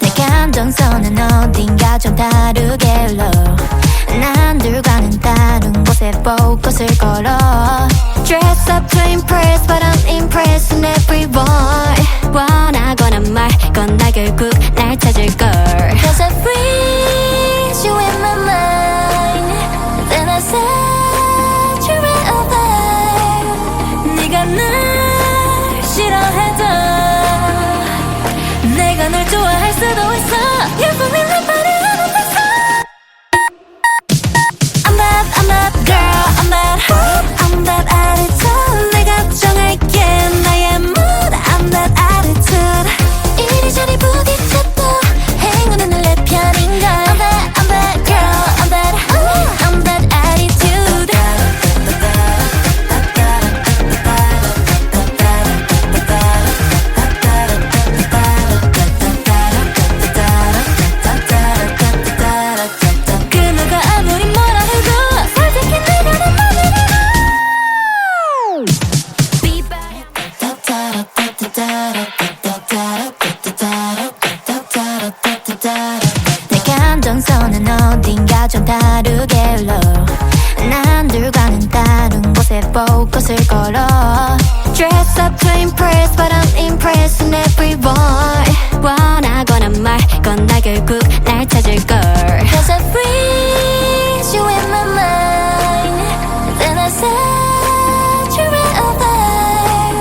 내 감정선은 어딘가 좀 다르게 난 들과는 다른 곳에 포커스를 걸어 좋아할 수도 있어 You're for me 감정선은 어딘가 좀 다르게 흘러 난 들과는 다른 곳에 포커스를 걸어 Dress up to impress but I'm impressing everyone 원하거나 말건 나 결국 날 찾을걸 Cause I freeze you in my mind Then I saturate away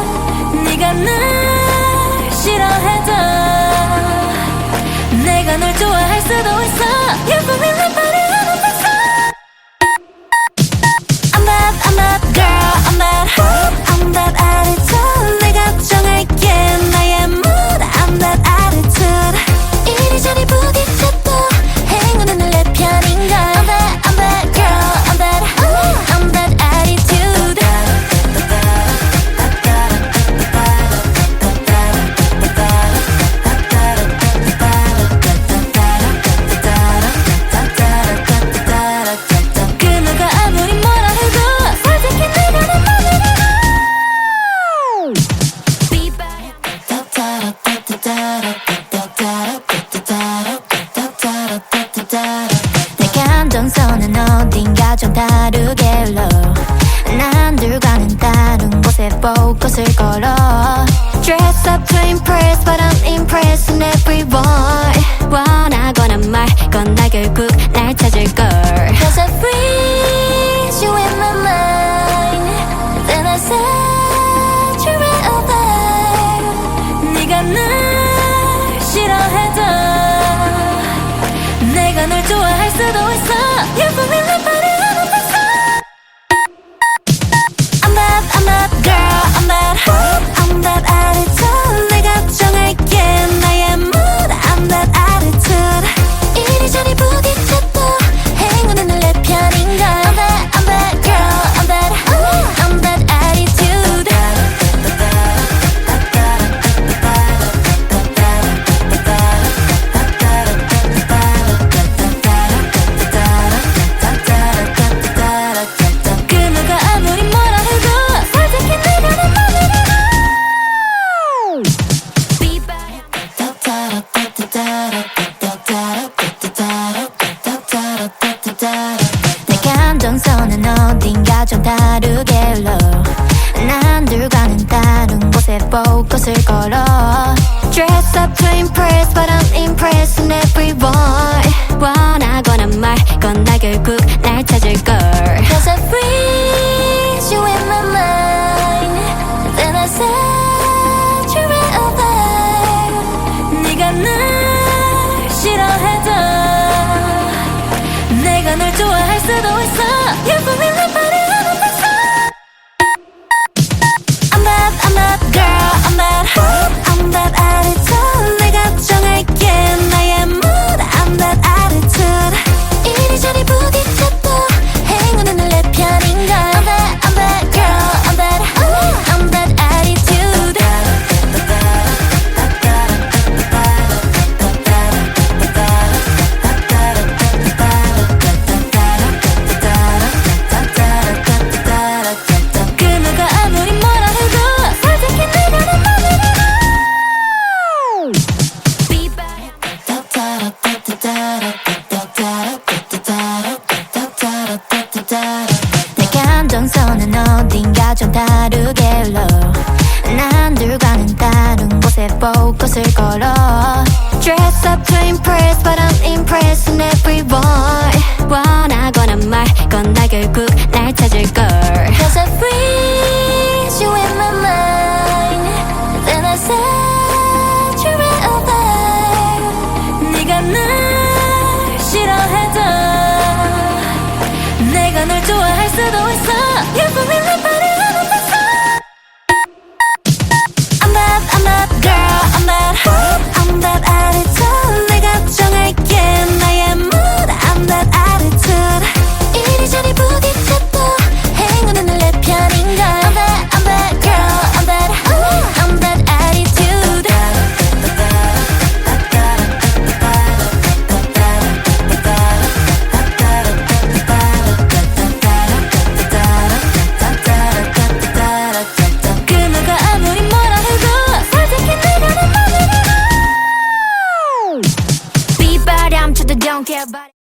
네가 날 싫어해도 내가 널 좋아할 수도 있어 You're for me 어딘가 좀 다르게 흘러 난 들과는 다른 곳에 포커스를 걸어 Dress up to impress but I'm impressing everyone 원하거나 말건 나 결국 날 찾을걸 Cause I freeze you in my mind Then I saturate away 네가 날 싫어해도 내가 널 좋아할 수도 있어 내 감정선은 어딘가 좀 다르게 난 들과는 다른 곳에 포커스를 걸어. Dress up to impress 좋아할 수도 있어 You're for me a I'm 내 감정선은 어딘가 좀 다르게로 난 둘과는 다른 곳에 포커스를 걸어 Dress up to impress but I'm impressed in every way